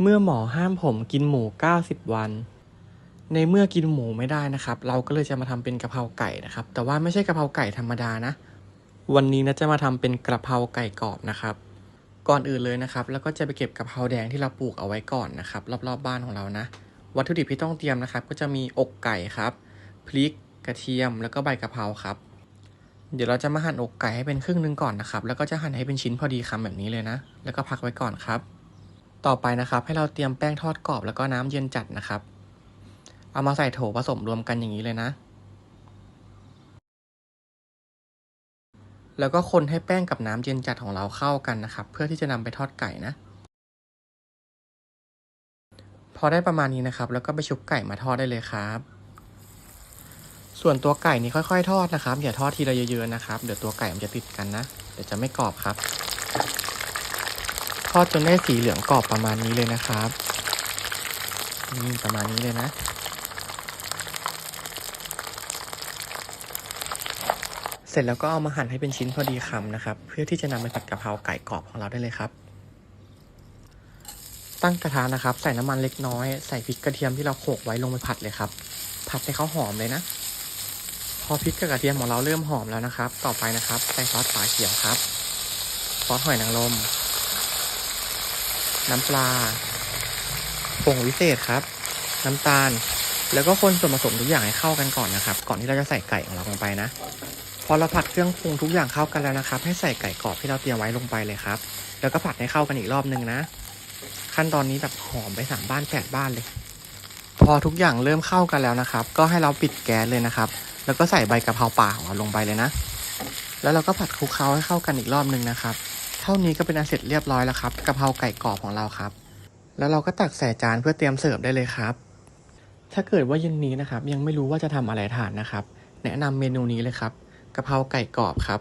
เมื่อหมอห้ามผมกินหมู 90 วัน ในเมื่อกินหมูไม่ได้นะครับ เราก็เลยจะมาทำเป็นกะเพราไก่นะครับ แต่ว่าไม่ใช่กะเพราไก่ธรรมดานะ วันนี้นะจะมาทำเป็นกระเพราไก่กรอบนะครับ ก่อนอื่นเลยนะครับ แล้วก็จะไปเก็บกะเพราแดงที่เราปลูกเอาไว้ก่อนนะครับ รอบๆบบ้านของเรานะ วัตถุดิบที่ต้องเตรียมนะครับ ก็จะมีอกไก่ครับพริกกระเทียมแล้วก็ใบกะเพราครับ เดี๋ยวเราจะมาหั่นอกไก่ให้เป็นครึ่งนึงก่อนนะครับ แล้วก็จะหั่นให้เป็นชิ้นพอดีคำแบบนี้เลยนะ แล้วก็พักไว้ก่อนครับ ต่อไปนะครับ ให้เราเตรียมแป้งทอดกรอบแล้วก็น้ำเย็นจัดนะครับ เอามาใส่โถผสมรวมกันอย่างนี้เลยนะ แล้วก็คนให้แป้งกับน้ำเย็นจัดของเราเข้ากันนะครับ เพื่อที่จะนำไปทอดไก่นะ พอได้ประมาณนี้นะครับ แล้วก็ไปชุบไก่มาทอดได้เลยครับ ส่วนตัวไก่นี่ค่อย ๆ ทอดนะครับ อย่าทอดทีละเยอะๆนะครับ เดี๋ยวตัวไก่มันจะติดกันนะ เดี๋ยวจะไม่กรอบครับ ทอดจนได้สีเหลืองกรอบประมาณนี้เลยนะครับนี่ประมาณนี้เลยนะ เสร็จแล้วก็เอามาหั่นให้เป็นชิ้นพอดีคำนะครับ เพื่อที่จะนำไปผัดกะเพราไก่กรอบของเราได้เลยครับ ตั้งกระทะนะครับ ใส่น้ำมันเล็กน้อย ใส่พริกกระเทียมที่เราโขลกไว้ลงไปผัดเลยครับ ผัดให้เขาหอมเลยนะ พอพริกกับกระเทียมของเราเริ่มหอมแล้วนะครับ ต่อไปนะครับใส่ซอสฝาเขียวครับซอสหอยนางรม น้ำปลาผงวิเศษครับ น้ำตาล แล้วก็คนส่วนผสมทุกอย่างให้เข้ากันก่อนนะครับ ก่อนที่เราจะใส่ไก่ของเราลงไปนะ พอเราผัดเครื่องปรุงทุกอย่างเข้ากันแล้วนะครับ ให้ใส่ไก่กรอบที่เราเตรียมไว้ลงไปเลยครับ แล้วก็ผัดให้เข้ากันอีกรอบนึงนะ ขั้นตอนนี้แบบหอมไปสามบ้านแปดบ้านเลย พอทุกอย่างเริ่มเข้ากันแล้วนะครับ ก็ให้เราปิดแก๊สเลยนะครับ แล้วก็ใส่ใบกะเพราป่าของเราลงไปเลยนะ แล้วเราก็ผัดคลุกเคล้าให้เข้ากันอีกรอบนึงนะครับ เท่านี้ก็เป็นอันเสร็จเรียบร้อยแล้วครับกะเพราไก่กรอบของเราครับ แล้วเราก็ตักใส่จานเพื่อเตรียมเสิร์ฟได้เลยครับ ถ้าเกิดว่าเย็นนี้นะครับ ยังไม่รู้ว่าจะทำอะไรทานนะครับ แนะนำเมนูนี้เลยครับกะเพราไก่กรอบครับ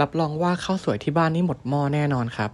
รับรองว่าข้าวสวยที่บ้านนี่หมดหม้อแน่นอนครับ